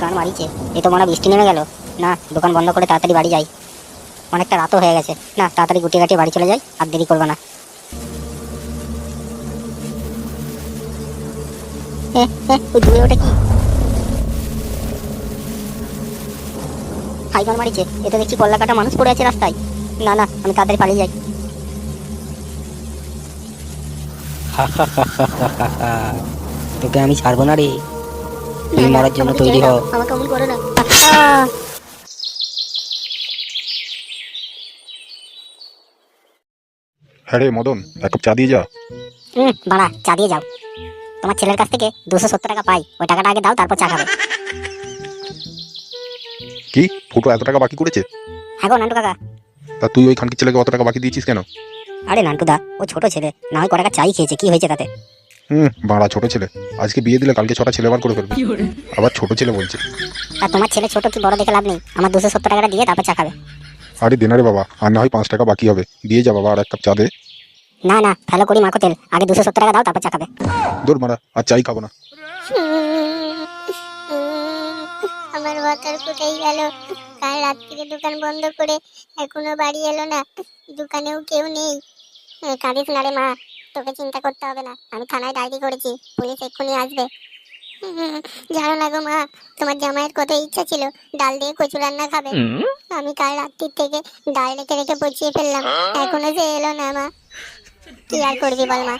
গান মারিছে এ তো মনে হয় বৃষ্টি নেমে গেল না দোকান বন্ধ করে তাড়াতাড়ি বাড়ি যাই অনেকটা রাতও হয়ে গেছে না তাড়াতাড়ি গুটিয়ে গাটিয়ে বাড়ি চলে যাই আর দেরি করবে না এ, এ, ওই দূরে দেখছি কল্লা কাটা মানুষ পড়ে আছে রাস্তায় না না আমি তাড়াতাড়ি পালিয়ে যাই তোকে আমি ছাড়বো না রে না, মরার জন্য তৈরি ছেড়ে হ। দাও, আমাকে অমন করো না। হ্যাঁ রে মদন এক কাপ চা দিয়ে যা। হুম বাড়া চা দিয়ে যাও। তোমার ছেলের কাছ থেকে দুশো সত্তর টাকা পাই ওই টাকাটা আগে দাও তারপর চা খাবে। কি? ফুটো এত টাকা বাকি করেছে? হ্যাঁ গো নান্টু কাকা। তা তুই ওই খানকি ছেলেকে অত টাকা বাকি দিয়েছিস কেন? আরে নান্টুদা ও ছোট ছেলে না হয় ক টাকা চাই খেয়েছে কি হয়েছে তাতে? হুম বাড়া ছোট ছেলে। আজকে বিয়ে দিলে কালকে ছটা ছেলে বার করে ফেলবে। আবার ছোট ছেলে বলছে। আর তোমার ছেলে ছোট কি বড় দেখে লাভ নেই। আমার দুশো সত্তর টাকাটা দিয়ে তারপর চা খাবে। আরে দেনারে বাবা আর না হয় পাঁচ টাকা বাকি হবে। দিয়ে যা বাবা আর এক কাপ চা দে। না না ভালো করি মাখো তেল। আগে দুশো সত্তর টাকা দাও তারপর চা খাবে। দূর মারা আর চাই খাব না। আমার বাতার কোথায় গেল। কাল রাত থেকে দোকান বন্ধ করে এখনও বাড়ি এলো না। দোকানেও কেউ নেই। কাঁদিস না রে মা। তোকে চিন্তা করতে হবে না। আমি থানায় ডায়েরি করেছি পুলিশ এক্ষুনি আসবে। জানো না গো মা তোমার জামাইয়ের কত ইচ্ছা ছিল ডাল দিয়ে কচু রান্না খাবে। আমি কাল রাত্রির থেকে ডাল রেখে রেখে পচিয়ে ফেললাম এখনও সে এলো না মা। কি আর করবি বল মা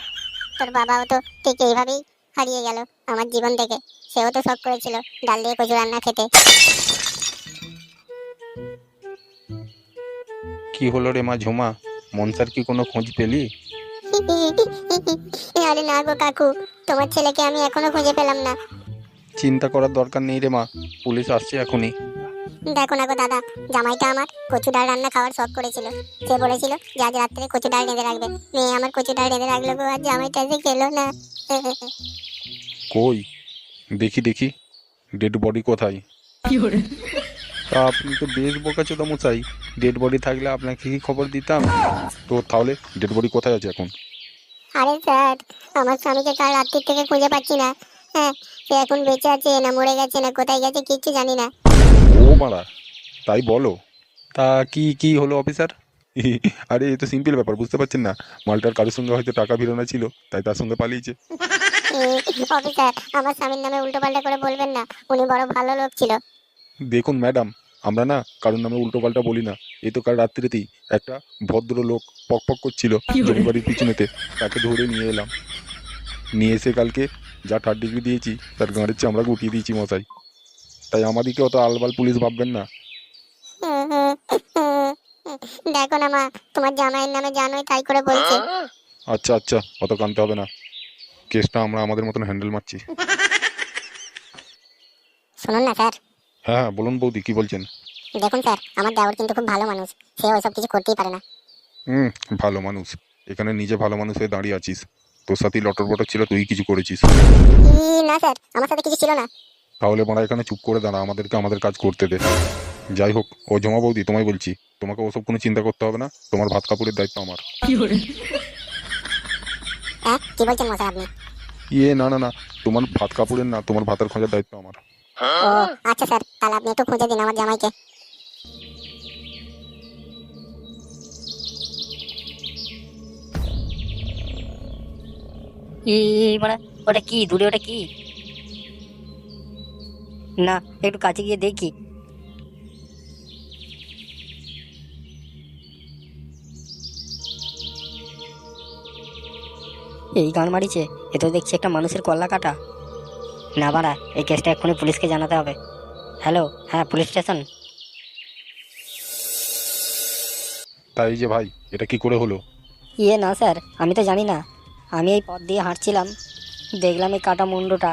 তোর বাবাও তো ঠিক এইভাবেই হারিয়ে গেল আমার জীবন থেকে। সেও তো শখ করেছিল ডাল দিয়ে কচু রান্না খেতে। কি হলো রে মা ঝুমা? মনসার কি কোনো খোঁজ পেলি? আরে না গো কাকু তোমার ছেলেকে আমি এখনও খুঁজে পেলাম না। চিন্তা করার দরকার নেই রে মা পুলিশ আসছে এখনই। দেখো না গো দাদা জামাইটা আমার কচু ডাল রান্না খাওয়ার শখ করেছিল। সে বলেছিল যে আজ রাত্রে কচু ডাল রেঁধে রাখবে। মেয়ে আমার কচু ডাল রেঁধে রাখল গো আর জামাইটা যে খেলো না। কই? দেখি দেখি। ডেড বডি কোথায়? তা আপনি তো বেশ বোকাচোদা মশাই ডেড বডি থাকলে আপনাকে কি খবর দিতাম? তো তাহলে ডেড বডি কোথায় আছে এখন? আরে স্যার আমার স্বামীকে কাল রাত্রির থেকে খুঁজে পাচ্ছি না। হ্যাঁ সে এখন বেঁচে আছে না মরে গেছে না কোথায় গেছে কিচ্ছু জানি না। ও মারা তাই বলো। তা কি কি হলো অফিসার? আরে এ তো সিম্পল ব্যাপার বুঝতে পারছেন না। মালটার কারোর সঙ্গে হয়তো টাকা ভিড়ানো ছিল তাই তার সঙ্গে পালিয়েছে। অফিসার আমার স্বামীর নামে উল্টো পাল্টা করে বলবেন না উনি বড় ভালো লোক ছিল। দেখুন ম্যাডাম আমরা না কারণ নামে উল্টো পাল্টা বলি না। এই তো কাল রাত্রিতেই একটা ভদ্র লোক পক পক করছিল জমি বাড়ির পিছনেতে। তাকে ধরে নিয়ে এলাম। নিয়ে এসে কালকে যা থার্ড ডিগ্রি দিয়েছি তার গাঁড়ের চামড়া গুটিয়ে দিয়েছি মশাই। তাই আমাদেরকে অত আলবাল পুলিশ ভাববেন না। দেখো না মা তোমার জামাইয়ের নামে জানোই তাই করে বলছে। আচ্ছা আচ্ছা অত কানতে হবে না। কেসটা আমরা আমাদের মতন হ্যান্ডেল মারছি। শুনুন না স্যার। হ্যাঁ হ্যাঁ বলুন বৌদি কি বলছেন? দেখুন স্যার আমার দেওয়ার কিন্তু খুব ভালো মানুষ। সে ওইসব কিছু করতেই পারে না। হুম ভালো মানুষ। এখানে নিজে ভালো মানুষ হয়ে দাঁড়িয়ে আছিস। তোর সাথে লটর বটর ছিল তুই কিছু করেছিস। না স্যার আমার সাথে কিছু ছিল না। তাহলে মারা এখানে চুপ করে দাঁড়া আমাদেরকে আমাদের কাজ করতে দে। যাই হোক ও জমা বৌদি তোমায় বলছি তোমাকে ওসব কোনো চিন্তা করতে হবে না তোমার ভাত কাপড়ের দায়িত্ব আমার। হ্যাঁ কি বলছেন মশাই আপনি? ইয়ে না না না তোমার ভাত কাপড়ের না তোমার ভাতের খোঁজার দায়িত্ব আমার। ও আচ্ছা স্যার তাহলে আপনি একটু খুঁজে দিন আমার জামাইকে। মানে ওটা কি? দূরে ওটা কি? না একটু কাছে গিয়ে দেখি। এই গান মারিছে এ তো দেখছি একটা মানুষের কল্লা কাটা। না বাড়া এই কেসটা এক্ষুনি পুলিশকে জানাতে হবে। হ্যালো হ্যাঁ পুলিশ স্টেশন? তাই যে ভাই এটা কি করে হলো? ইয়ে না স্যার আমি তো জানি না। আমি এই পথ দিয়ে হাঁটছিলাম। দেখলাম এই কাটা মুন্ডটা।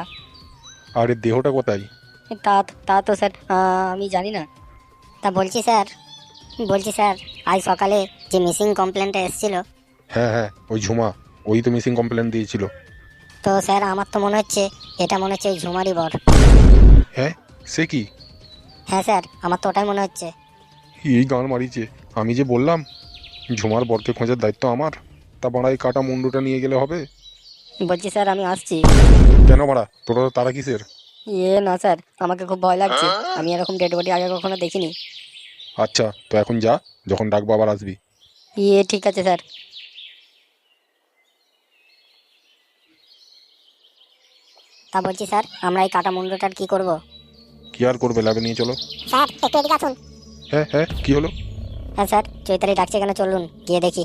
আরে দেহটা কোথায়? তা তা তো স্যার আহ, আমি জানি না। তা বলছি স্যার বলছি স্যার আজ সকালে যে মিসিং কমপ্লেনটা এসেছিল। হ্যাঁ হ্যাঁ ওই ঝুমা ওই তো মিসিং কমপ্লেন দিয়েছিল। তো স্যার আমার তো মনে হচ্ছে এটা মনে হচ্ছে ওই ঝুমারি বর। হ্যাঁ? সে কি? হ্যাঁ স্যার আমার তো ওটাই মনে হচ্ছে। এই গান মারিছে। আমি যে বললাম ঝুমার বরকে খোঁজার দায়িত্ব আমার তা বাড়া এই কাটা মুন্ডুটা নিয়ে গেলে হবে? বলছি স্যার আমি আসছি। কেন বাড়া? তোরা তো তারা কিসের? ইয়ে না স্যার আমাকে খুব ভয় লাগছে। আমি এরকম ডেড বডি আগে কখনো দেখিনি। আচ্ছা তো এখন যা যখন ডাকবো আবার আসবি। ইয়ে ঠিক আছে স্যার। তা বলছি স্যার আমরা এই কাটা মুন্ডটার কি করব? কি আর করবে? ল্যাবে নিয়ে চলো। স্যার একটু এদিকে আসুন। হ্যাঁ হ্যাঁ কি হলো? হ্যাঁ স্যার চৈতালি ডাকছে কেন? চলুন গিয়ে দেখি।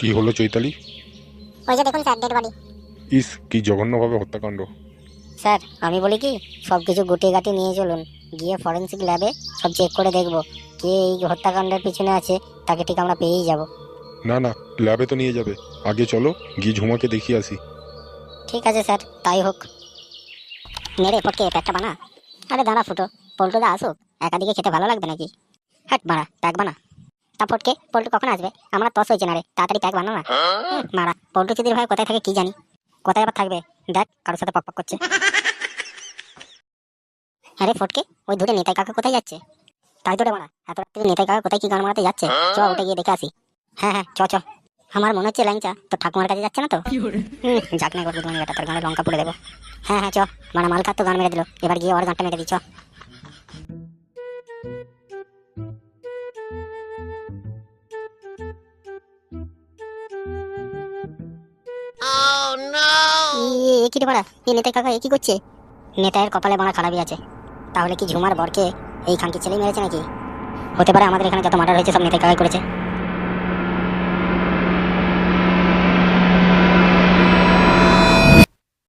কি হলো চৈতালি? ওই যে দেখুন স্যার ডেড বডি ইস কি জঘন্যভাবে হত্যাকাণ্ড। স্যার আমি বলি কি সব কিছু গুটিয়ে গাটি নিয়ে চলুন। গিয়ে ফরেন্সিক ল্যাবে সব চেক করে দেখব কে এই হত্যাকাণ্ডের পিছনে আছে তাকে ঠিক আমরা পেয়েই যাব। না না ল্যাবে তো নিয়ে যাবে। আগে চলো গিয়ে ঝুমাকে দেখিয়ে আসি। ঠিক আছে স্যার তাই হোক। নেড়ে পটকে প্যাকটা বানা। আরে দাঁড়া ফুটো পল্টুদা আসুক একাদিকে খেতে ভালো লাগবে নাকি? হ্যাট মারা প্যাক বানা। তা ফটকে পল্টু কখন আসবে? আমরা তস হয়েছে না রে তাড়াতাড়ি প্যাক বানা না। মারা পল্টু চিদির ভাই কোথায় থাকে কি জানি। কোথায় আবার থাকবে? দেখ কারোর সাথে পক পক করছে। আরে ফটকে ওই দূরে নেতাই কাকা কোথায় যাচ্ছে? তাই তো রে মারা এত রাত্রে নেতাই কাকা কোথায় কি গান মারাতে যাচ্ছে? চ ওটা গিয়ে দেখে আসি। হ্যাঁ হ্যাঁ চ চ। আমার মনে হচ্ছে ল্যাংচা। তো ঠাকুমার কাছে যাচ্ছে না তো? হুম, যাক না করব তুমি বেটা তার গানে লঙ্কা পড়ে দেবো। হ্যাঁ হ্যাঁ চ মানে মাল খাত তো গান মেরে দিল। এবার গিয়ে ওর গানটা মেরে দিই চ। এ কি মারা এই নেতাই কাকা এ কি করছে? নেতায়ের কপালে মারা খারাপই আছে। তাহলে কি ঝুমার বরকে এই খানকি ছেলেই মেরেছে নাকি? হতে পারে আমাদের এখানে যত মার্ডার হয়েছে সব নেতাই কাকাই করেছে।